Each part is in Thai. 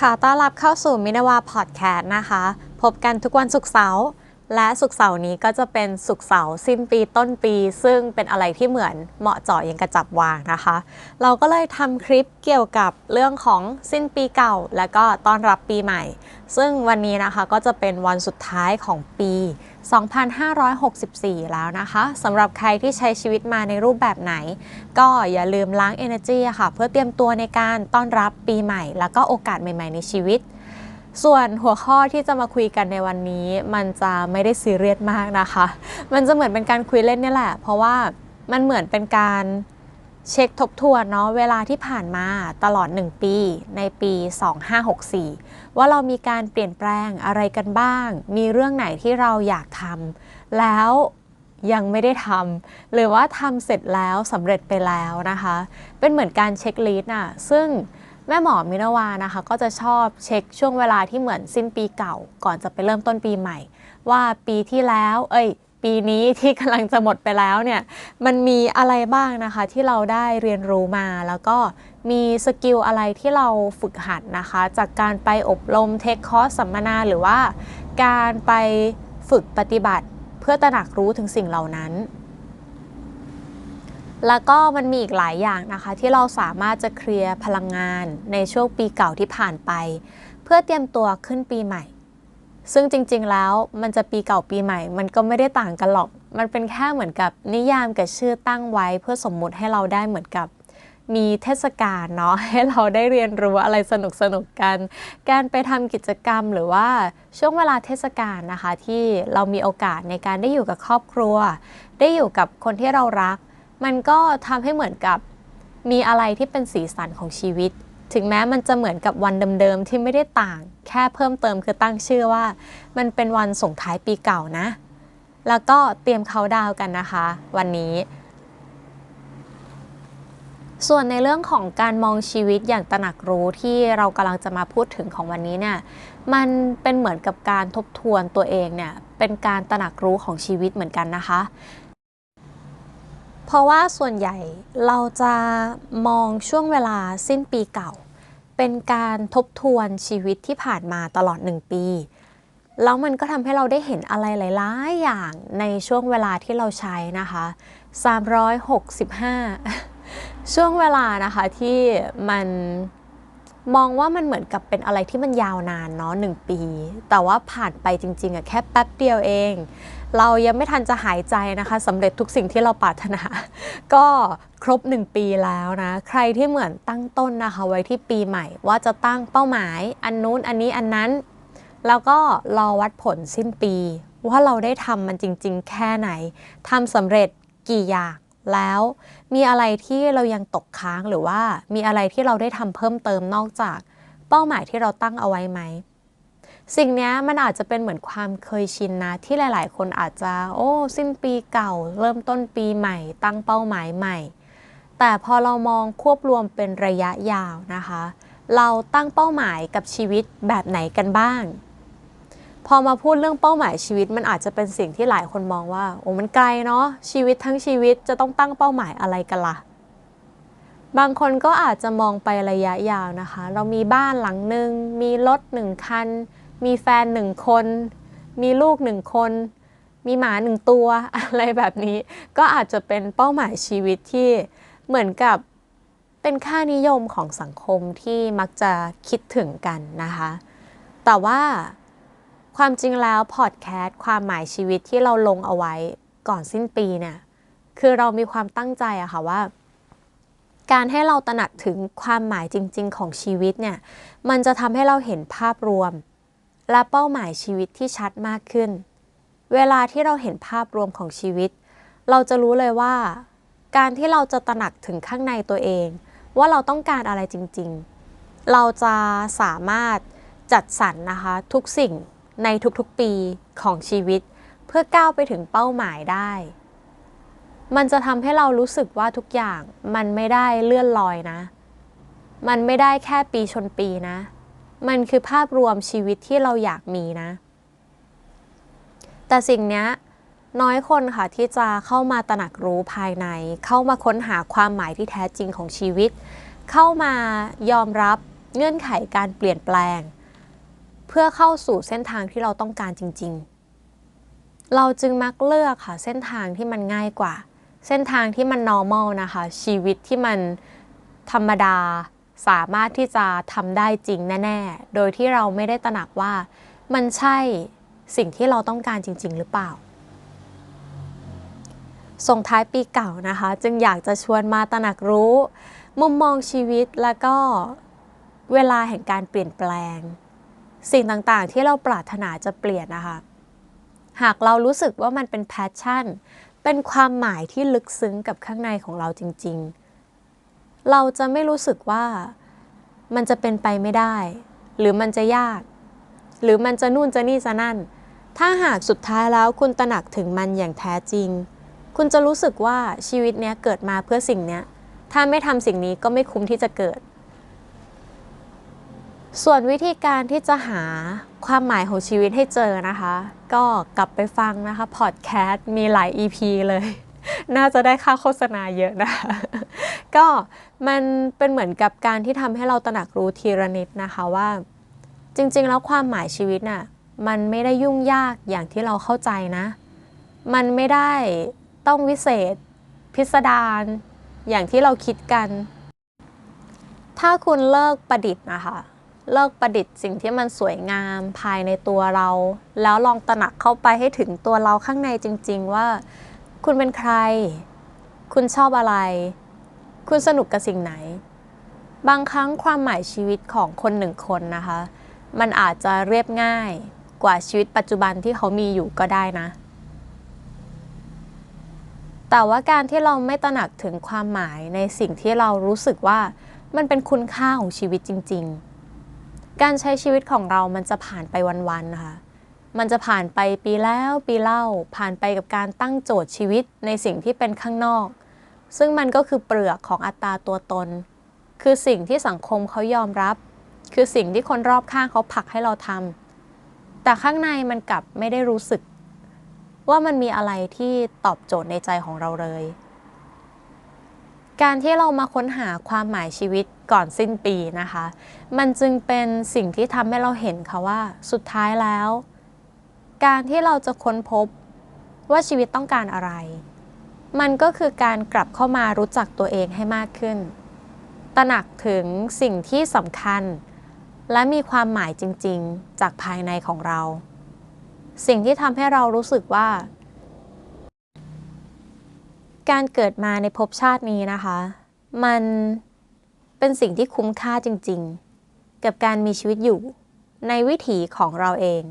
ค่ะต้อนรับเข้าสู่มินาวาพอดแคสต์นะคะ พบกันทุกวันศุกร์เสาร์ และศุกเสาร์นี้ก็จะเป็นศุกเสาร์สิ้นปีต้นปี ซึ่งเป็นอะไรที่เหมือนเหมาะเจาะยังกระจับวางนะคะ เราก็เลยทำคลิปเกี่ยวกับเรื่องของสิ้นปีเก่า และก็ต้อนรับปีใหม่ ซึ่งวันนี้นะคะก็จะเป็นวันสุดท้ายของปี 2564 แล้วนะคะสำหรับใครที่ใช้ชีวิตมาในรูปแบบไหน ก็อย่าลืมล้าง energy ค่ะ เพื่อเตรียมตัวในการต้อนรับปีใหม่ แล้วก็โอกาสใหม่ ๆ ในชีวิต ส่วนหัวข้อที่จะมาคุยกันในวันนี้ มันจะไม่ได้ซีเรียสมากนะคะ มันจะเหมือนเป็นการคุยเล่นนี่แหละ เพราะว่ามันเหมือนเป็นการเช็คทบทวนเนาะเวลาที่ผ่านมาตลอด 1 ปีในปี 2564 ว่าเรามีการเปลี่ยนแปลงอะไรกันบ้าง มีเรื่องไหนที่เราอยากทำแล้วยังไม่ได้ทำหรือว่าทำเสร็จแล้วสำเร็จไปแล้วนะคะ เป็นเหมือนการเช็คลิสต์น่ะซึ่ง แม่หมอมินาวานะคะก็จะชอบเช็คช่วงเวลาที่เหมือนสิ้นปีเก่า ก่อนจะไปเริ่มต้นปีใหม่ ว่าปีที่แล้ว เอ้ย ปีนี้ที่กำลังจะหมดไปแล้วเนี่ยมันมีอะไรบ้างนะคะที่เราได้เรียนรู้มาแล้วก็มีสกิลอะไรที่เราฝึกหัดนะคะ จากการไปอบรมเทคคอร์สสัมมนาหรือว่า การไปฝึกปฏิบัติเพื่อตระหนักรู้ถึงสิ่งเหล่านั้น แล้วก็มันมีอีกหลายอย่างนะคะ ที่เราสามารถจะเคลียร์พลังงานในช่วงปีเก่าที่ผ่านไป เพื่อเตรียมตัวขึ้นปีใหม่ ซึ่งจริงๆแล้วมันจะปีเก่าปีใหม่ มันก็ไม่ได้ต่างกันหรอก มันเป็นแค่เหมือนกับนิยามกับชื่อตั้งไว้ เพื่อสมมุติให้เราได้เหมือนกับมีเทศกาลเนาะให้เราได้เรียนรู้อะไรสนุกสนุกๆกัน การไปทำกิจกรรมหรือว่าช่วงเวลาเทศกาลนะคะ ที่เรามีโอกาสในการได้อยู่กับครอบครัว ได้อยู่กับคนที่เรารัก มันก็ทำให้เหมือนกับมีอะไรที่เป็นสีสันของชีวิต ถึงแม้มันจะเหมือนกับวันเดิมๆที่ไม่ได้ต่าง แค่เพิ่มเติมคือตั้งชื่อว่า มันเป็นวันส่งท้ายปีเก่านะ แล้วก็เตรียมเขาดาวกันนะคะ วันนี้ ส่วนในเรื่องของการมองชีวิตอย่างตระหนักรู้ที่เรากำลังจะมาพูดถึงของวันนี้เนี่ย มันเป็นเหมือนกับการทบทวนตัวเองเนี่ย เป็นการตระหนักรู้ของชีวิตเหมือนกันนะคะ เพราะว่าส่วนใหญ่เราจะมองช่วงเวลาสิ้นปีเก่า เป็นการทบทวนชีวิตที่ผ่านมาตลอด 1 ปี แล้วมันก็ทำให้เราได้เห็นอะไรหลายๆอย่างในช่วงเวลาที่เราใช้นะคะ 365 ช่วงเวลานะคะที่มันมองว่ามันเหมือนกับเป็นอะไรที่มันยาวนานเนาะหนึ่งปี แต่ว่าผ่านไปจริงๆอะแค่แป๊บเดียวเอง เรายังไม่ทันจะหายใจนะคะสำเร็จทุกสิ่งที่เราปรารถนา ก็ครบ 1 ปีแล้วนะ ใครที่เหมือนตั้งต้นนะคะ ไว้ที่ปีใหม่ ว่าจะตั้งเป้าหมาย อันนู้นอันนี้อันนั้น แล้วก็รอวัดผลสิ้นปี ว่าเราได้ทำมันจริง ๆ แค่ไหนทำสำเร็จกี่อย่างแล้วมีอะไรที่เรายังตกค้างหรือว่ามีอะไรที่เราได้ทำเพิ่มเติมนอกจากเป้าหมายที่เราตั้งเอาไว้ไหม สิ่งนี้มันอาจจะเป็นเหมือนความเคยชินนะ ที่หลาย ๆ คนอาจจะ โอ้ สิ้นปีเก่า เริ่มต้นปีใหม่ ตั้งเป้าหมายใหม่ แต่พอเรามองควบรวมเป็นระยะยาวนะคะ เราตั้งเป้าหมายกับชีวิตแบบไหนกันบ้าง พอมาพูดเรื่องเป้าหมายชีวิตมันอาจจะเป็นสิ่งที่หลายคนมองว่า โอ้มันไกลเนาะชีวิตทั้งชีวิตจะต้องตั้งเป้าหมายอะไรกันล่ะบางคนก็อาจจะมองไประยะยาวนะคะ เรามีบ้านหลังหนึ่งมีรถหนึ่งคัน มีแฟนหนึ่งคน มีลูกหนึ่งคน มีหมาหนึ่งตัวอะไรแบบนี้ ก็อาจจะเป็นเป้าหมายชีวิตที่เหมือนกับเป็นค่านิยมของสังคมที่มักจะคิดถึงกันนะคะ แต่ว่าความจริงแล้วพอดแคสต์ความหมายชีวิตที่เราลงเอาไว้ก่อนสิ้นปีเนี่ยคือเรามีความตั้งใจอะค่ะว่า การให้เราตระหนักถึงความหมายจริง ๆ ของชีวิตเนี่ยมันจะทำให้เราเห็นภาพรวม และเป้าหมายชีวิตที่ชัดมากขึ้น เวลาที่เราเห็นภาพรวมของชีวิต เราจะรู้เลยว่า การที่เราจะตระหนักถึงข้างในตัวเอง ว่าเราต้องการอะไรจริง ๆ เราจะสามารถจัดสรรนะคะ ทุกสิ่งในทุกๆปีของชีวิต เพื่อก้าวไปถึงเป้าหมายได้ มันจะทำให้เรารู้สึกว่าทุกอย่างมันไม่ได้เลื่อนลอยนะ มันไม่ได้แค่ปีชนปีนะ มันคือภาพรวมชีวิตที่เราอยากมีนะ แต่สิ่งนี้น้อยคนค่ะที่จะเข้ามาตระหนักรู้ภายใน เข้ามาค้นหาความหมายที่แท้จริงของชีวิต เข้ามายอมรับเงื่อนไขการเปลี่ยนแปลง เพื่อเข้าสู่เส้นทางที่เราต้องการจริง ๆ เราจึงมักเลือกค่ะเส้นทางที่มันง่ายกว่า เส้นทางที่มัน normal นะคะ ชีวิตที่มันธรรมดา สามารถที่จะทำได้จริงแน่ ๆ โดยที่เราไม่ได้ตระหนักว่ามันใช่สิ่งที่เราต้องการจริง ๆ หรือเปล่า ส่งท้ายปีเก่านะคะ จึงอยากจะชวนมาตระหนักรู้ มุมมองชีวิตแล้วก็เวลาแห่งการเปลี่ยนแปลง สิ่งต่างๆ ที่เราปรารถนาจะเปลี่ยนนะคะ หากเรารู้สึกว่ามันเป็นแพชชั่น เป็นความหมายที่ลึกซึ้งกับข้างในของเราจริง ๆ เราจะไม่รู้สึกว่ามันจะเป็นไปไม่ได้ หรือมันจะยาก หรือมันจะนู่นจะนี่จะนั่น ถ้าหากสุดท้ายแล้วคุณตระหนักถึงมันอย่างแท้จริง คุณจะรู้สึกว่าชีวิตเนี้ยเกิดมาเพื่อสิ่งเนี้ย ถ้าไม่ทำสิ่งนี้ก็ไม่คุ้มที่จะเกิด ส่วนวิธีการที่จะหาความหมายของชีวิตให้เจอนะคะ ก็กลับไปฟังนะคะพอดแคสต์มีหลาย EP เลย น่าจะได้ค่าโฆษณาเยอะนะคะ ก็มันเป็นเหมือนกับการที่ทำให้เราตระหนักรู้ทีละนิดนะคะว่า จริงๆ แล้วความหมายชีวิตน่ะมันไม่ได้ยุ่งยากอย่างที่เราเข้าใจนะ มันไม่ได้ต้องวิเศษ พิสดารอย่างที่เราคิดกัน ถ้าคุณเลิกประดิษฐ์นะคะเลิกประดิษฐ์สิ่งที่มันสวยงามภายในตัวเรา แล้วลองตระหนักเข้าไปให้ถึงตัวเราข้างในจริง ๆ ว่า คุณเป็นใคร คุณชอบอะไร คุณสนุกกับสิ่งไหน บางครั้งความหมายชีวิตของคนหนึ่งคนนะคะ มันอาจจะเรียบง่ายกว่าชีวิตปัจจุบันที่เขามีอยู่ก็ได้นะ แต่ว่าการที่เราไม่ตระหนักถึงความหมายในสิ่งที่เรารู้สึกว่ามันเป็นคุณค่าของชีวิตจริง ๆ การใช้ชีวิตของเรามันจะผ่านไปวันๆนะคะมันจะผ่านไปปีแล้วปีเล่า ผ่านไปกับการตั้งโจทย์ชีวิตในสิ่งที่เป็นข้างนอก ซึ่งมันก็คือเปลือกของอัตราตัวตน คือสิ่งที่สังคมเขายอมรับ คือสิ่งที่คนรอบข้างเขาผลักให้เราทำแต่ข้างในมันกลับไม่ได้รู้สึก ว่ามันมีอะไรที่ตอบโจทย์ในใจของเราเลย การที่เรามาค้นหาความหมายชีวิตก่อนสิ้นปีนะคะ มันจึงเป็นสิ่งที่ทำให้เราเห็นค่ะว่า สุดท้ายแล้ว การที่เราจะค้นพบว่าชีวิตต้องการอะไร มันก็คือการกลับเข้ามารู้จักตัวเองให้มากขึ้น ตระหนักถึงสิ่งที่สำคัญ และมีความหมายจริง ๆ จากภายในของเรา สิ่งที่ทำให้เรารู้สึกว่า การเกิดมาในภพชาตินี้นะคะ มันเป็นสิ่งที่คุ้มค่าจริง ๆ กับการมีชีวิตอยู่ในวิถีของเราเอง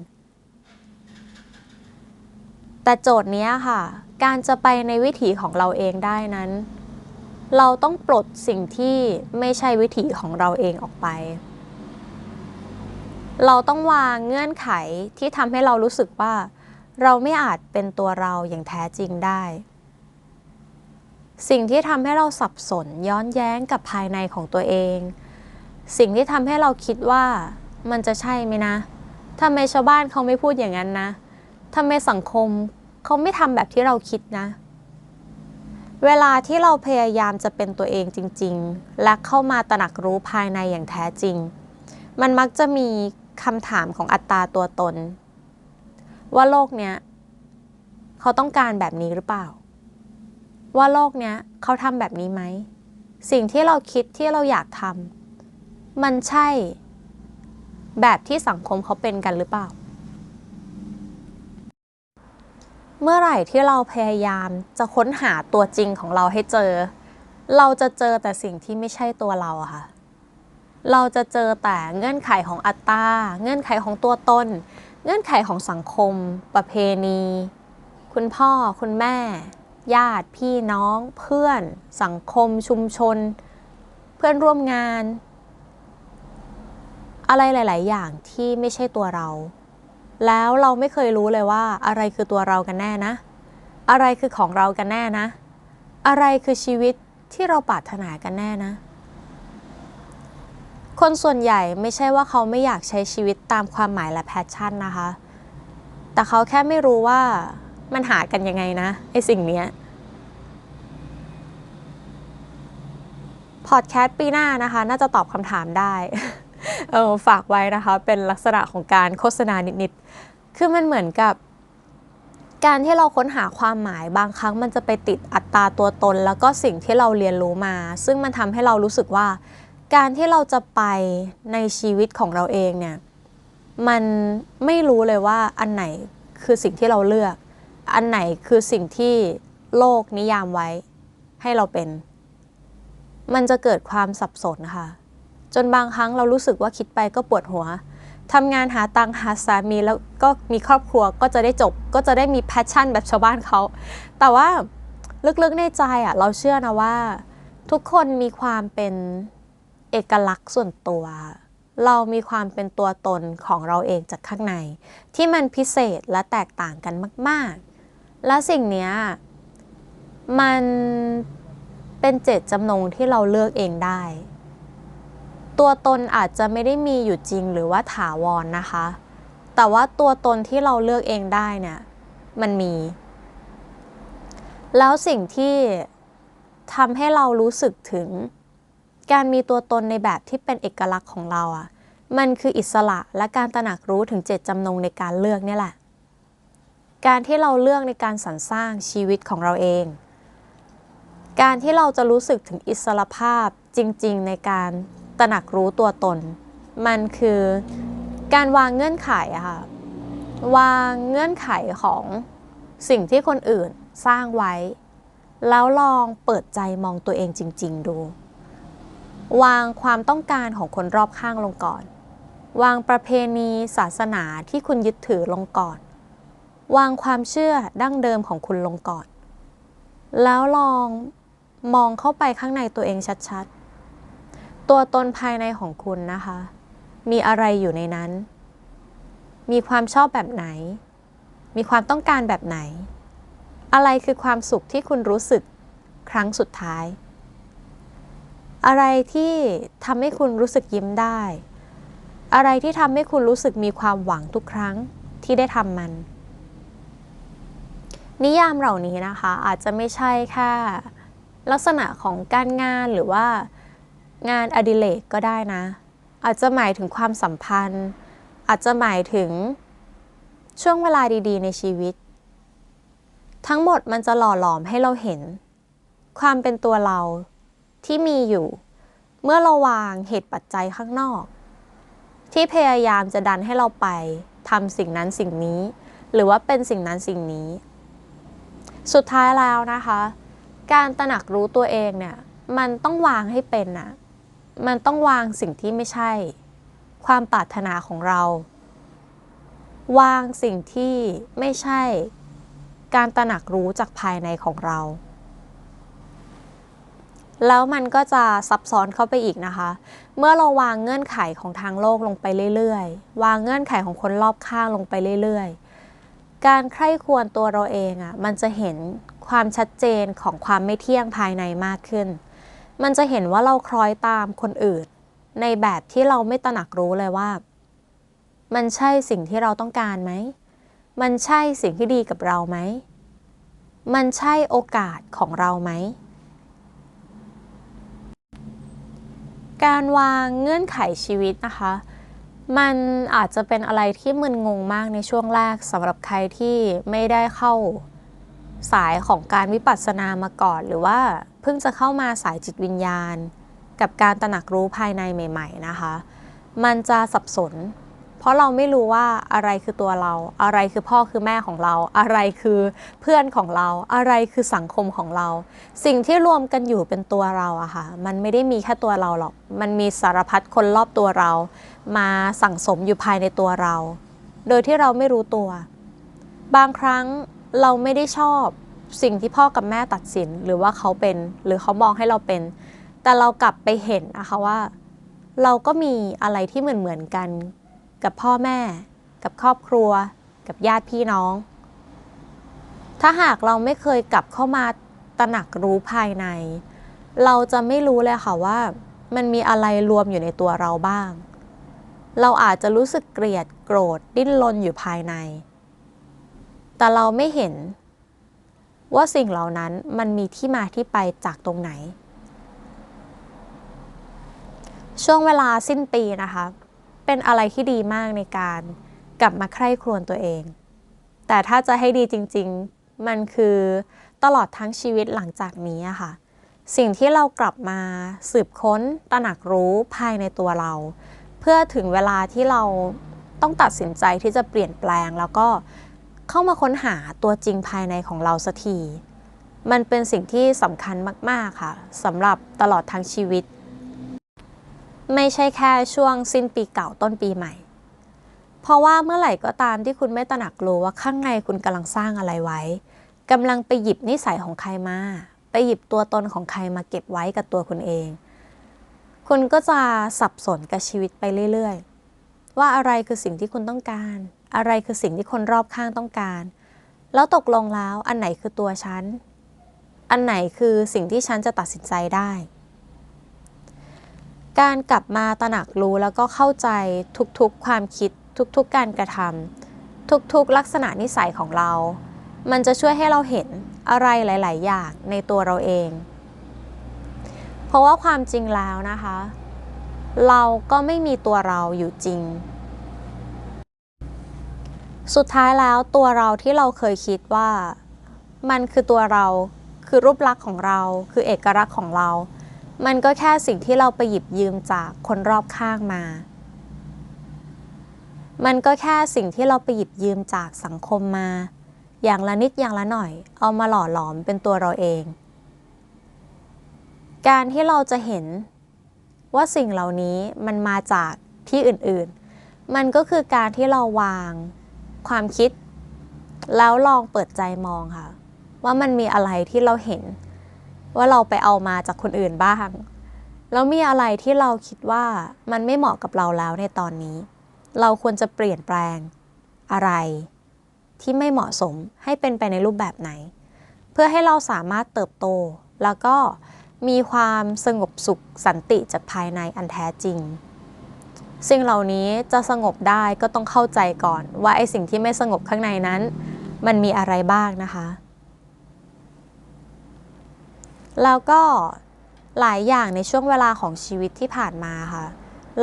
แต่โจทย์เนี้ยค่ะ การจะไปในวิถีของเราเองได้นั้น เราต้องปลดสิ่งที่ไม่ใช่วิถีของเราเองออกไป เราต้องวางเงื่อนไขที่ทำให้เรารู้สึกว่า เราไม่อาจเป็นตัวเราอย่างแท้จริงได้ สิ่งที่ทำให้เราสับสนย้อนแย้งกับภายในของตัวเอง สิ่งที่ทำให้เราคิดว่ามันจะใช่ไหมนะทำไมชาวบ้านเขาไม่พูดอย่างนั้นนะทำไมสังคม เขาไม่ทำแบบที่เราคิดนะ เวลาที่เราพยายามจะเป็นตัวเองจริง ๆ และเข้ามาตระหนักรู้ภายในอย่างแท้จริง มันมักจะมีคำถามของอัตราตัวตน ว่าโลกเนี้ยเขาต้องการแบบนี้หรือเปล่า ว่าโลกเนี้ยเขาทำแบบนี้ไหม สิ่งที่เราคิดที่เราอยากทำมันใช่แบบที่สังคมเขาเป็นกันหรือเปล่า เมื่อไหร่ที่เราพยายามจะค้นหาตัวจริงของเราให้เจอ เราจะเจอแต่สิ่งที่ไม่ใช่ตัวเราค่ะ เราจะเจอแต่เงื่อนไขของอัตตา เงื่อนไขของตัวตน เงื่อนไขของสังคม ประเพณี คุณพ่อ คุณแม่ ญาติ พี่น้อง เพื่อน สังคม ชุมชน เพื่อนร่วมงาน อะไรหลาย ๆ อย่างที่ไม่ใช่ตัวเรา แล้วเราไม่เคยรู้เลยว่า อะไรคือตัวเรากันแน่นะ อะไรคือของเรากันแน่นะ อะไรคือชีวิตที่เราปรารถนากันแน่นะ คนส่วนใหญ่ไม่ใช่ว่าเขาไม่อยากใช้ชีวิตตามความหมายและแพชชั่นนะคะ แต่เขาแค่ไม่รู้ว่ามันหากันยังไงนะไอสิ่งเนี้ยพอดแคสต์ปีหน้านะคะ น่าจะตอบคำถามได้ เออฝากไว้นะคะ เป็นลักษณะของการโฆษณานิดๆ คือมันเหมือนกับ การที่เราค้นหาความหมายบางครั้งมันจะไปติดอัตราตัวตน แล้วก็สิ่งที่เราเรียนรู้มา ซึ่งมันทำให้เรารู้สึกว่า การที่เราจะไปในชีวิตของเราเองเนี่ย มันไม่รู้เลยว่าอันไหนคือสิ่งที่เราเลือก อันไหนคือสิ่งที่โลกนิยามไว้ให้เราเป็น มันจะเกิดความสับสนค่ะ จนบางครั้งเรารู้สึกว่าคิดไปก็ปวดหัวทำงานหาตังหาสามีแล้วก็มีครอบครัวก็จะได้จบ ก็จะได้มีแพชชั่นแบบชาวบ้านเขา แต่ว่าลึกๆในใจอะเราเชื่อนะว่า ทุกคนมีความเป็นเอกลักษณ์ส่วนตัว เรามีความเป็นตัวตนของเราเองจากข้างใน ที่มันพิเศษและแตกต่างกันมาก ๆ และสิ่งนี้มันเป็นเจตจำนงที่เราเลือกเองได้ ตัวตนอาจจะไม่ได้มีอยู่จริงหรือว่าถาวรนนะคะ แต่ว่าตัวตนที่เราเลือกเองได้เนี่ยมันมี แล้วสิ่งที่ทำให้เรารู้สึกถึง การมีตัวตนในแบบที่เป็นเอกลักษณ์ของเราอะ่ะ มันคืออิสระและการตระหนักรู้ถึงเจตจำนงในการเลือกนี่แหละ การที่เราเลือกในการสรรสร้างชีวิตของเราเอง การที่เราจะรู้สึกถึงอิสระภาพจริง ๆ ในการ ตระหนักรู้ตัวตน มันคือการวางเงื่อนไขอะค่ะวางเงื่อนไขของสิ่งที่คนอื่นสร้างไว้ แล้วลองเปิดใจมองตัวเองจริง ๆ ดู วางความต้องการของคนรอบข้างลงก่อน วางประเพณีศาสนาที่คุณยึดถือลงก่อน วางความเชื่อดั้งเดิมของคุณลงก่อน แล้วลองมองเข้าไปข้างในตัวเองชัดๆ ตัวตนภายในของคุณนะคะ มีอะไรอยู่ในนั้น มีความชอบแบบไหน มีความต้องการแบบไหน อะไรคือความสุขที่คุณรู้สึกครั้งสุดท้าย อะไรที่ทำให้คุณรู้สึกยิ้มได้ อะไรที่ทำให้คุณรู้สึกมีความหวังทุกครั้งที่ได้ทำมัน นิยามเหล่านี้นะคะ อาจจะไม่ใช่แค่ลักษณะของการงานหรือว่า งานอดิเรกก็ได้นะ อาจจะหมายถึงความสัมพันธ์ อาจจะหมายถึงช่วงเวลาดีๆ ในชีวิต ทั้งหมดมันจะหล่อหลอมให้เราเห็น ความเป็นตัวเราที่มีอยู่ เมื่อเราวางเหตุปัจจัยข้างนอก ที่พยายามจะดันให้เราไปทำสิ่งนั้นสิ่งนี้ หรือว่าเป็นสิ่งนั้นสิ่งนี้ สุดท้ายแล้วนะคะ การตระหนักรู้ตัวเองเนี่ยมันต้องวางให้เป็นนะ มันต้องวางสิ่งที่ไม่ใช่ ความปรารถนาของเรา วางสิ่งที่ไม่ใช่ การตระหนักรู้จากภายในของเรา แล้วมันก็จะซับซ้อนเข้าไปอีกนะคะ เมื่อเราวางเงื่อนไขของทางโลกลงไปเรื่อยๆ วางเงื่อนไขของคนรอบข้างลงไปเรื่อยๆ การใคร่ควรตัวเราเองอะ่ะ มันจะเห็นความชัดเจนของความไม่เที่ยงภายในมากขึ้น มันจะเห็นว่าเราคล้อยตามคนอื่น ในแบบที่เราไม่ตระหนักรู้เลยว่า มันใช่สิ่งที่เราต้องการไหม มันใช่สิ่งที่ดีกับเราไหม มันใช่โอกาสของเราไหม การวางเงื่อนไขชีวิตนะคะ มันอาจจะเป็นอะไรที่มึนงงมากในช่วงแรกสำหรับใครที่ไม่ได้เข้า สายของการวิปัสสนามาก่อน หรือว่าเพิ่งจะเข้ามาสายจิตวิญญาณ กับการตระหนักรู้ภายในใหม่ ๆนะคะ มันจะสับสน เพราะเราไม่รู้ว่าอะไรคือตัวเรา อะไรคือพ่อคือแม่ของเรา อะไรคือเพื่อนของเรา อะไรคือสังคมของเรา สิ่งที่รวมกันอยู่เป็นตัวเราอะค่ะ มันไม่ได้มีแค่ตัวเราหรอก มันมีสารพัดคนรอบตัวเรา มาสั่งสมอยู่ภายในตัวเรา โดยที่เราไม่รู้ตัว บางครั้ง เราไม่ได้ชอบสิ่งที่พ่อกับแม่ตัดสินหรือว่าเขาเป็น หรือเขามองให้เราเป็น แต่เรากลับไปเห็นนะคะว่า เราก็มีอะไรที่เหมือนเหมือนกัน กับพ่อแม่ กับครอบครัว กับญาติพี่น้อง ถ้าหากเราไม่เคยกลับเข้ามาตระหนักรู้ภายใน เราจะไม่รู้เลยค่ะว่า มันมีอะไรรวมอยู่ในตัวเราบ้าง เราอาจจะรู้สึกเกลียดโกรธดิ้นรนอยู่ภายใน แต่เราไม่เห็นว่าสิ่งเหล่านั้นมันมีที่มาที่ไปจากตรงไหน ช่วงเวลาสิ้นปีนะคะ เป็นอะไรที่ดีมากในการกลับมาใคร่ครวญตัวเอง แต่ถ้าจะให้ดีจริงๆ มันคือตลอดทั้งชีวิตหลังจากนี้อะค่ะ สิ่งที่เรากลับมาสืบค้นตระหนักรู้ภายในตัวเรา เพื่อถึงเวลาที่เราต้องตัดสินใจที่จะเปลี่ยนแปลงแล้วก็ เข้ามาค้นหาตัวจริงภายในของเราสักที มันเป็นสิ่งที่สำคัญมาก ๆ ค่ะสำหรับตลอดทั้งชีวิต ไม่ใช่แค่ช่วงสิ้นปีเก่าต้นปีใหม่ เพราะว่าเมื่อไหร่ก็ตามที่คุณไม่ตระหนักรู้ว่าข้างในคุณกำลังสร้างอะไรไว้กำลังไปหยิบนิสัยของใครมา ไปหยิบตัวตนของใครมาเก็บไว้กับตัวคุณเอง คุณก็จะสับสนกับชีวิตไปเรื่อย ๆ ว่าอะไรคือสิ่งที่คุณต้องการ อะไรคือสิ่งที่คนรอบข้างต้องการ แล้วตกลงแล้วอันไหนคือตัวฉัน อันไหนคือสิ่งที่ฉันจะตัดสินใจได้ การกลับมาตระหนักรู้แล้วก็เข้าใจทุกๆความคิดทุกๆการกระทำทุกๆลักษณะนิสัยของเรา มันจะช่วยให้เราเห็นอะไรหลาย ๆ อย่างในตัวเราเอง เพราะว่าความจริงแล้วนะคะ เราก็ไม่มีตัวเราอยู่จริง สุดท้ายแล้วตัวเราที่เราเคยคิดว่า มันคือตัวเราคือรูปลักษณ์ของเรา คือเอกลักษณ์ของเรา มันก็แค่สิ่งที่เราไปหยิบยืมจากคนรอบข้างมา มันก็แค่สิ่งที่เราไปหยิบยืมจากสังคมมา อย่างละนิดอย่างละหน่อย เอามาหล่อหลอมเป็นตัวเราเอง การที่เราจะเห็นว่าสิ่งเหล่านี้มันมาจากที่อื่นๆ มันก็คือการที่เราวาง ความคิด แล้วลองเปิดใจมองค่ะ ว่ามันมีอะไรที่เราเห็น ว่าเราไปเอามาจากคนอื่นบ้าง แล้วมีอะไรที่เราคิดว่ามันไม่เหมาะกับเราแล้วในตอนนี้ เราควรจะเปลี่ยนแปลงอะไร ที่ไม่เหมาะสมให้เป็นไปในรูปแบบไหน เพื่อให้เราสามารถเติบโต แล้วก็มีความสงบสุขสันติจากภายในอันแท้จริง สิ่งเหล่านี้จะสงบได้ก็ต้องเข้าใจก่อนว่าไอ้สิ่งที่ไม่สงบข้างในนั้น มันมีอะไรบ้างนะคะ แล้วก็หลายอย่างในช่วงเวลาของชีวิตที่ผ่านมาค่ะ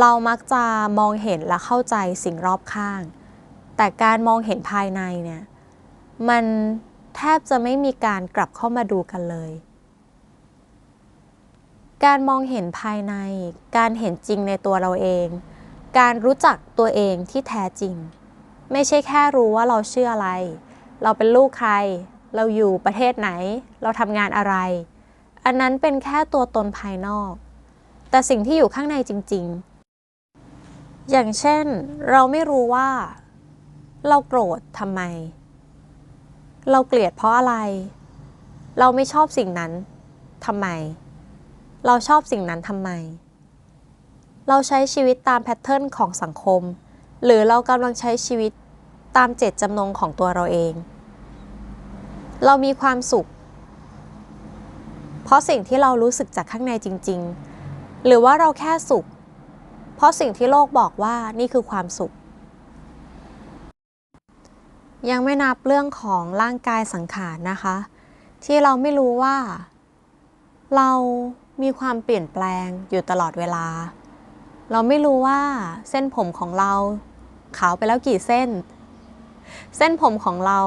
เรามักจะมองเห็นและเข้าใจสิ่งรอบข้าง แต่การมองเห็นภายในเนี่ยมันแทบจะไม่มีการกลับเข้ามาดูกันเลย การมองเห็นภายใน การเห็นจริงในตัวเราเอง การรู้จักตัวเองที่แท้จริง ไม่ใช่แค่รู้ว่าเราเชื่ออะไร เราเป็นลูกใคร เราอยู่ประเทศไหน เราทำงานอะไร อันนั้นเป็นแค่ตัวตนภายนอก แต่สิ่งที่อยู่ข้างในจริง ๆ อย่างเช่น เราไม่รู้ว่า เราโกรธทำไม เราเกลียดเพราะอะไร เราไม่ชอบสิ่งนั้นทำไม เราชอบสิ่งนั้นทำไม เราใช้ชีวิตตามแพทเทิร์นของสังคม หรือเรากำลังใช้ชีวิตตามเจตจำนงของตัวเราเอง เรามีความสุข เพราะสิ่งที่เรารู้สึกจากข้างในจริง ๆ หรือว่าเราแค่สุข เพราะสิ่งที่โลกบอกว่านี่คือความสุข ยังไม่นับเรื่องของร่างกายสังขารนะคะ ที่เราไม่รู้ว่า เรามีความเปลี่ยนแปลงอยู่ตลอดเวลา เราไม่รู้ว่าเส้นผมของเราขาวไปแล้วกี่เส้น เส้นผมของเรา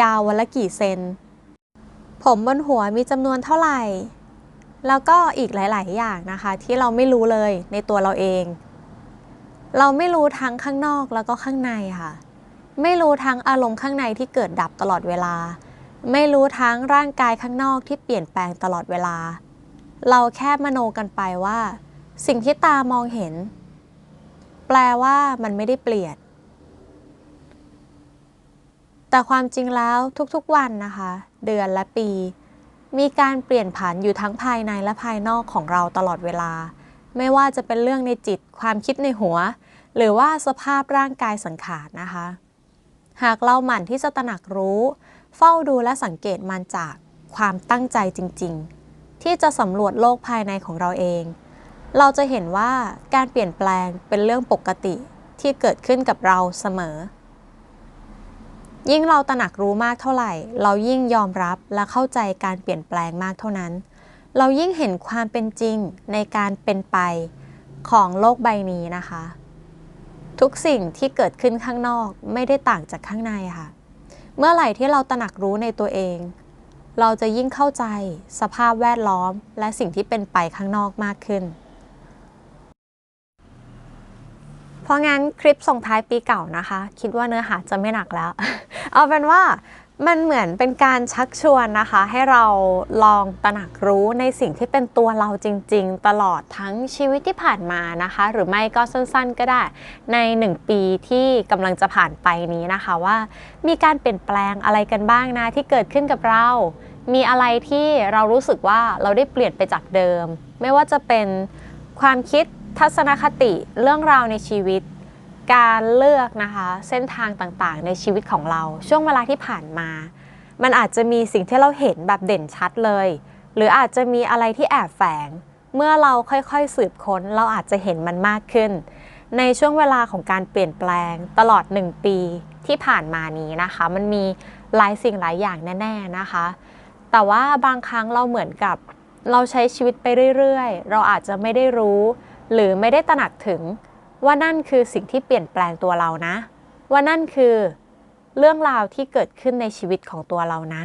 ยาววันละกี่เซน ผมบนหัวมีจำนวนเท่าไหร่ แล้วก็อีกหลาย ๆ อย่างนะคะ ที่เราไม่รู้เลยในตัวเราเอง เราไม่รู้ทั้งข้างนอกแล้วก็ข้างในค่ะ ไม่รู้ทั้งอารมณ์ข้างในที่เกิดดับตลอดเวลา ไม่รู้ทั้งร่างกายข้างนอกที่เปลี่ยนแปลงตลอดเวลา เราแค่มโนกันไปว่า สิ่งที่ตามองเห็น แปลว่ามันไม่ได้เปลี่ยน แต่ความจริงแล้วทุกๆวันนะคะ เดือนและปี มีการเปลี่ยนผันอยู่ทั้งภายในและภายนอกของเราตลอดเวลา ไม่ว่าจะเป็นเรื่องในจิต ความคิดในหัว หรือว่าสภาพร่างกายสังขารนะคะ หากเราหมั่นที่จะตระหนักรู้ เฝ้าดูและสังเกตมันจากความตั้งใจจริง ๆ ที่จะสำรวจโลกภายในของเราเอง เราจะเห็นว่าการเปลี่ยนแปลงเป็นเรื่องปกติที่เกิดขึ้นกับเราเสมอ ยิ่งเราตระหนักรู้มากเท่าไหร่ เรายิ่งยอมรับและเข้าใจการเปลี่ยนแปลงมากเท่านั้น เรายิ่งเห็นความเป็นจริงในการเป็นไปของโลกใบนี้นะคะ ทุกสิ่งที่เกิดขึ้นข้างนอกไม่ได้ต่างจากข้างในค่ะ เมื่อไหร่ที่เราตระหนักรู้ในตัวเอง เราจะยิ่งเข้าใจสภาพแวดล้อมและสิ่งที่เป็นไปข้างนอกมากขึ้น เพราะงั้นคลิปส่งท้ายปีเก่านะคะ คิดว่าเนื้อหาจะไม่หนักแล้ว เอาเป็นว่ามันเหมือนเป็นการชักชวนนะคะ ให้เราลองตระหนักรู้ในสิ่งที่เป็นตัวเราจริง ๆ ตลอดทั้งชีวิตที่ผ่านมานะคะ หรือไม่ก็สั้นๆก็ได้ ใน 1 ปีที่กำลังจะผ่านไปนี้นะคะว่า มีการเปลี่ยนแปลงอะไรกันบ้างนะที่เกิดขึ้นกับเรา มีอะไรที่เรารู้สึกว่าเราได้เปลี่ยนไปจากเดิม ไม่ว่าจะเป็นความคิด ทัศนคติเรื่องราวในชีวิต การเลือกนะคะเส้นทางต่างๆ ในชีวิตของเรา ช่วงเวลาที่ผ่านมา มันอาจจะมีสิ่งที่เราเห็นแบบเด่นชัดเลย หรืออาจจะมีอะไรที่แอบแฝง เมื่อเราค่อยๆสืบค้น เราอาจจะเห็นมันมากขึ้น ในช่วงเวลาของการเปลี่ยนแปลงตลอด 1 ปีที่ผ่านมานี้นะคะ มันมีหลายสิ่งหลายอย่างแน่ๆนะคะ แต่ว่าบางครั้งเราเหมือนกับเราใช้ชีวิตไปเรื่อยๆ เราอาจจะไม่ได้รู้ หรือไม่ได้ตระหนักถึง ว่านั่นคือสิ่งที่เปลี่ยนแปลงตัวเรานะ ว่านั่นคือ เรื่องราวที่เกิดขึ้นในชีวิตของตัวเรานะ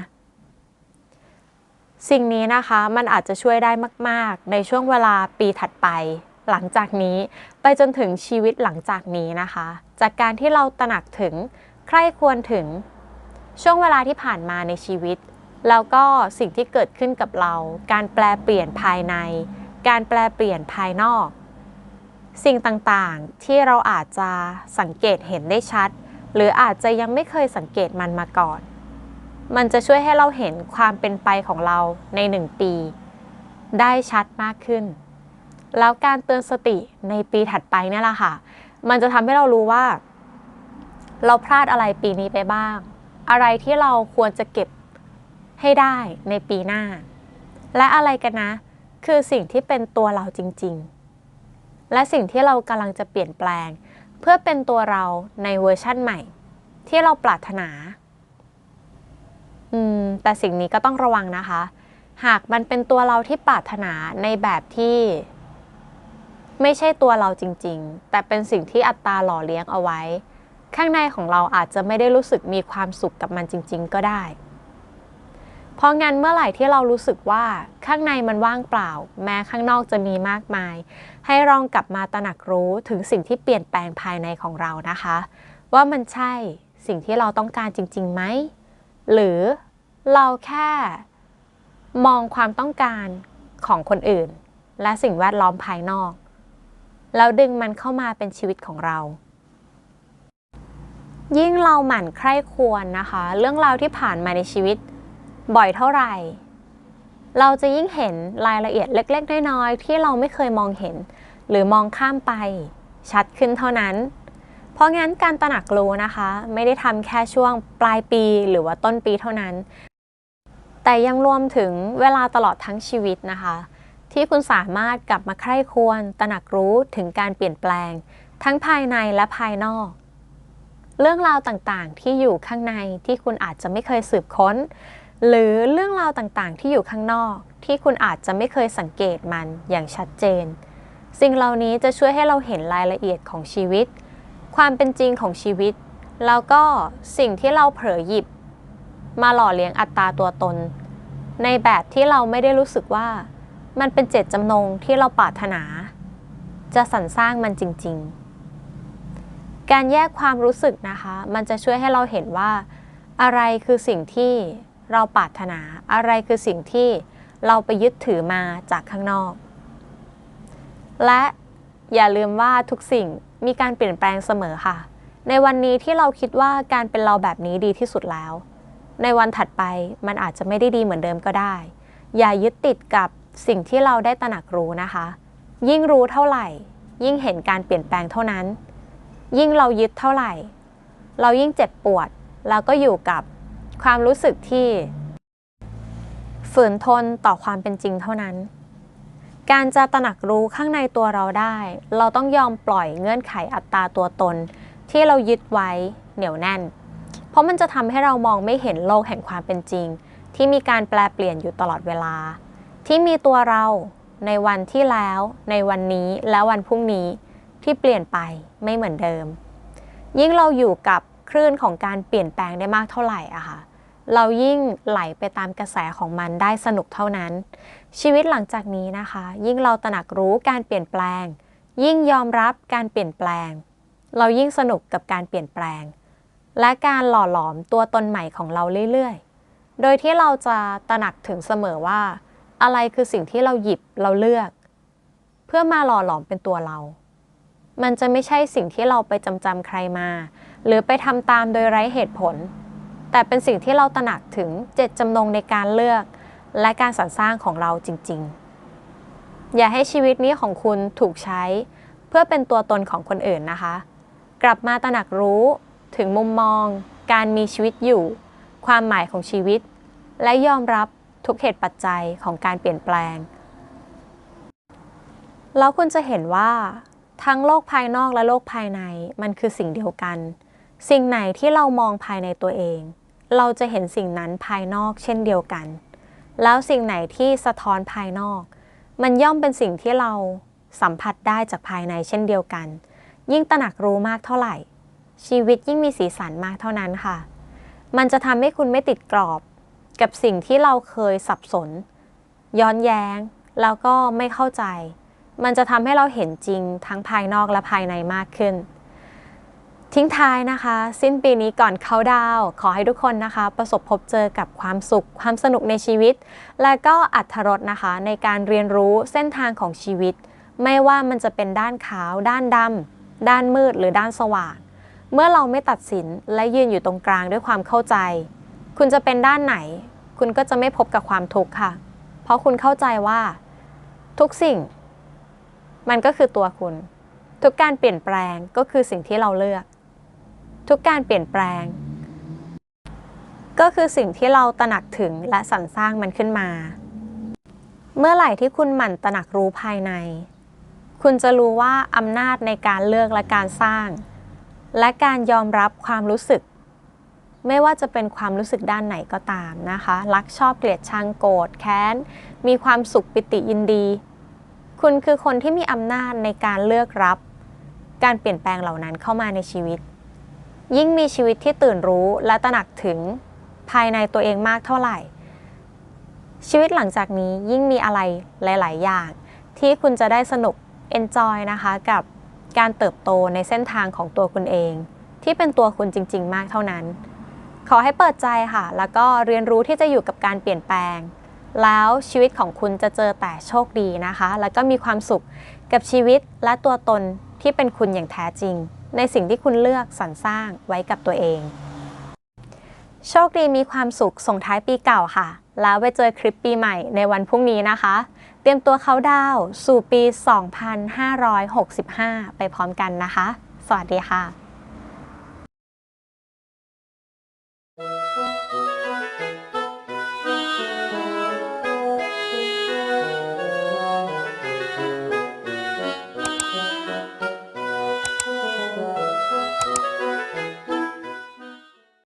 สิ่งนี้นะคะมันอาจจะช่วยได้มาก ๆ ในช่วงเวลาปีถัดไป หลังจากนี้ไปจนถึงชีวิตหลังจากนี้นะคะ จากการที่เราตระหนักถึงใคร่ควรถึงช่วงเวลาที่ผ่านมาในชีวิต แล้วก็สิ่งที่เกิดขึ้นกับเรา การแปลเปลี่ยนภายใน การแปลเปลี่ยนภายนอก สิ่งต่างๆ ที่เราอาจจะสังเกตเห็นได้ชัด หรืออาจจะยังไม่เคยสังเกตมันมาก่อน มันจะช่วยให้เราเห็นความเป็นไปของเราในหนึ่งปี ได้ชัดมากขึ้น แล้วการเตือนสติในปีถัดไปนี่แหละค่ะ มันจะทำให้เรารู้ว่า เราพลาดอะไรปีนี้ไปบ้าง อะไรที่เราควรจะเก็บให้ได้ในปีหน้า และอะไรกันนะ คือสิ่งที่เป็นตัวเราจริง ๆ และสิ่งที่เรากำลังจะเปลี่ยนแปลง เพื่อเป็นตัวเราในเวอร์ชั่นใหม่ ที่เราปรารถนา อืม แต่สิ่งนี้ก็ต้องระวังนะคะ หากมันเป็นตัวเราที่ปรารถนาในแบบที่ ไม่ใช่ตัวเราจริง ๆ แต่เป็นสิ่งที่อัตตาหล่อเลี้ยงเอาไว้ ข้างในของเราอาจจะไม่ได้รู้สึกมีความสุขกับมันจริง ๆ ก็ได้ เพราะงั้นเมื่อไหร่ที่เรารู้สึกว่าข้างในมันว่างเปล่า แม้ข้างนอกจะมีมากมาย ให้ลองกลับมาตระหนักรู้ถึงสิ่งที่เปลี่ยนแปลงภายในของเรานะคะ ว่ามันใช่สิ่งที่เราต้องการจริงๆไหมหรือเราแค่มองความต้องการของคนอื่น และสิ่งแวดล้อมภายนอก แล้วดึงมันเข้ามาเป็นชีวิตของเรา ยิ่งเราหมั่นใคร่ควรนะคะ เรื่องราวที่ผ่านมาในชีวิต บ่อยเท่าไหร่ เราจะยิ่งเห็นรายละเอียดเล็ก ๆ น้อยๆที่เราไม่เคยมองเห็น หรือมองข้ามไป ชัดขึ้นเท่านั้น เพราะงั้นการตระหนักรู้นะคะ ไม่ได้ทำแค่ช่วงปลายปีหรือว่าต้นปีเท่านั้น แต่ยังรวมถึงเวลาตลอดทั้งชีวิตนะคะ ที่คุณสามารถกลับมาใคร่ควรตระหนักรู้ถึงการเปลี่ยนแปลง ทั้งภายในและภายนอกเรื่องราวต่างๆ ที่อยู่ข้างในที่คุณอาจจะไม่เคยสืบค้น หรือเรื่องราวต่างๆ ที่อยู่ข้างนอกที่คุณอาจจะไม่เคยสังเกตมันอย่างชัดเจน สิ่งเหล่านี้จะช่วยให้เราเห็นรายละเอียดของชีวิต ความเป็นจริงของชีวิต แล้วก็สิ่งที่เราเผลอหยิบ มาหล่อเลี้ยงอัตตาตัวตน ในแบบที่เราไม่ได้รู้สึกว่า มันเป็นเจตจำนงที่เราปรารถนา จะสรรสร้างมันจริง ๆ การแยกความรู้สึกนะคะ มันจะช่วยให้เราเห็นว่า อะไรคือสิ่งที่ เราปรารถนา อะไรคือสิ่งที่เราไปยึดถือมาจากข้างนอก และอย่าลืมว่าทุกสิ่งมีการเปลี่ยนแปลงเสมอค่ะ ในวันนี้ที่เราคิดว่าการเป็นเราแบบนี้ดีที่สุดแล้ว ในวันถัดไปมันอาจจะไม่ได้ดีเหมือนเดิมก็ได้ อย่ายึดติดกับสิ่งที่เราได้ตระหนักรู้นะคะ ยิ่งรู้เท่าไหร่ ยิ่งเห็นการเปลี่ยนแปลงเท่านั้น ยิ่งเรายึดเท่าไหร่ เรายิ่งเจ็บปวด แล้วก็อยู่กับ ความรู้สึกที่ ฝืนทนต่อความเป็นจริงเท่านั้น การจะตระหนักรู้ข้างในตัวเราได้ เราต้องยอมปล่อยเงื่อนไขอัตตาตัวตน ที่เรายึดไว้เหนียวแน่น เพราะมันจะทำให้เรามองไม่เห็นโลกแห่งความเป็นจริง ที่มีการแปลเปลี่ยนอยู่ตลอดเวลา ที่มีตัวเราในวันที่แล้ว ในวันนี้และวันพรุ่งนี้ที่เปลี่ยนไปไม่เหมือนเดิม ยิ่งเราอยู่กับคลื่นของการเปลี่ยนแปลงได้มากเท่าไหร่อะค่ะ เรายิ่งไหลไปตามกระแสของมันได้สนุกเท่านั้น ชีวิตหลังจากนี้นะคะ ยิ่งเราตระหนักรู้การเปลี่ยนแปลง ยิ่งยอมรับการเปลี่ยนแปลง เรายิ่งสนุกกับการเปลี่ยนแปลง และการหล่อหลอมตัวตนใหม่ของเราเรื่อยๆ โดยที่เราจะตระหนักถึงเสมอว่า อะไรคือสิ่งที่เราหยิบเราเลือก เพื่อมาหล่อหลอมเป็นตัวเรา มันจะไม่ใช่สิ่งที่เราไปจำจำใครมา หรือไปทำตามโดยไร้เหตุผล แต่เป็นสิ่งที่เราตระหนักถึงเจตจำนงในการเลือก และการสรรสร้างของเราจริง ๆ อย่าให้ชีวิตนี้ของคุณถูกใช้ เพื่อเป็นตัวตนของคนอื่นนะคะ กลับมาตระหนักรู้ถึงมุมมอง การมีชีวิตอยู่ ความหมายของชีวิต และยอมรับทุกเหตุปัจจัยของการเปลี่ยนแปลง แล้วคุณจะเห็นว่า ทั้งโลกภายนอกและโลกภายในมันคือสิ่งเดียวกัน สิ่งไหนที่เรามองภายในตัวเอง เราจะเห็นสิ่งนั้นภายนอกเช่นเดียวกัน แล้วสิ่งไหนที่สะท้อนภายนอก มันย่อมเป็นสิ่งที่เราสัมผัสได้จากภายในเช่นเดียวกัน ยิ่งตระหนักรู้มากเท่าไหร่ ชีวิตยิ่งมีสีสันมากเท่านั้นค่ะ มันจะทำให้คุณไม่ติดกรอบ กับสิ่งที่เราเคยสับสน ย้อนแย้ง แล้วก็ไม่เข้าใจ มันจะทำให้เราเห็นจริงทั้งภายนอกและภายในมากขึ้น ทิ้งท้ายนะคะ สิ้นปีนี้ก่อนเข้าดาวขอให้ทุกคนนะคะ ประสบพบเจอกับความสุข ความสนุกในชีวิต และก็อัธรสนะคะ ในการเรียนรู้เส้นทางของชีวิต ไม่ว่ามันจะเป็นด้านขาว ด้านดำด้านมืดหรือด้านสว่าง เมื่อเราไม่ตัดสินและยืนอยู่ตรงกลางด้วยความเข้าใจ คุณจะเป็นด้านไหน คุณก็จะไม่พบกับความทุกข์ค่ะ เพราะคุณเข้าใจว่า ทุกสิ่ง มันก็คือตัวคุณ ทุกการเปลี่ยนแปลงก็คือสิ่งที่เราเลือก ทุกการเปลี่ยนแปลง ก็คือสิ่งที่เราตระหนักถึงและสรรสร้างมันขึ้นมา เมื่อไหร่ที่คุณหมั่นตระหนักรู้ภายใน คุณจะรู้ว่าอำนาจในการเลือกและการสร้าง และการยอมรับความรู้สึก ไม่ว่าจะเป็นความรู้สึกด้านไหนก็ตามนะคะ รักชอบเกลียดชังโกรธแค้น มีความสุขปิติยินดี คุณคือคนที่มีอำนาจในการเลือกรับ การเปลี่ยนแปลงเหล่านั้นเข้ามาในชีวิต ยิ่งมีชีวิตที่ตื่นรู้และตระหนักถึงภายในตัวเองมากเท่าไหร่ ชีวิตหลังจากนี้ยิ่งมีอะไรหลาย ๆ อย่าง ที่คุณจะได้สนุก enjoy นะคะกับการเติบโตในเส้นทางของตัวคุณเอง ที่เป็นตัวคุณจริง ๆ มากเท่านั้น ขอให้เปิดใจค่ะ แล้วก็เรียนรู้ที่จะอยู่กับการเปลี่ยนแปลง แล้วชีวิตของคุณจะเจอแต่โชคดีนะคะ แล้วก็มีความสุขกับชีวิตและตัวตนที่เป็นคุณอย่างแท้จริง ในสิ่งที่คุณเลือกสรรสร้างไว้กับตัวเอง โชคดีมีความสุขส่งท้ายปีเก่าค่ะ แล้วไปเจอคลิปปีใหม่ในวันพรุ่งนี้นะคะ เตรียมตัวเขาดาวสู่ปี 2565 ไปพร้อมกันนะคะ สวัสดีค่ะ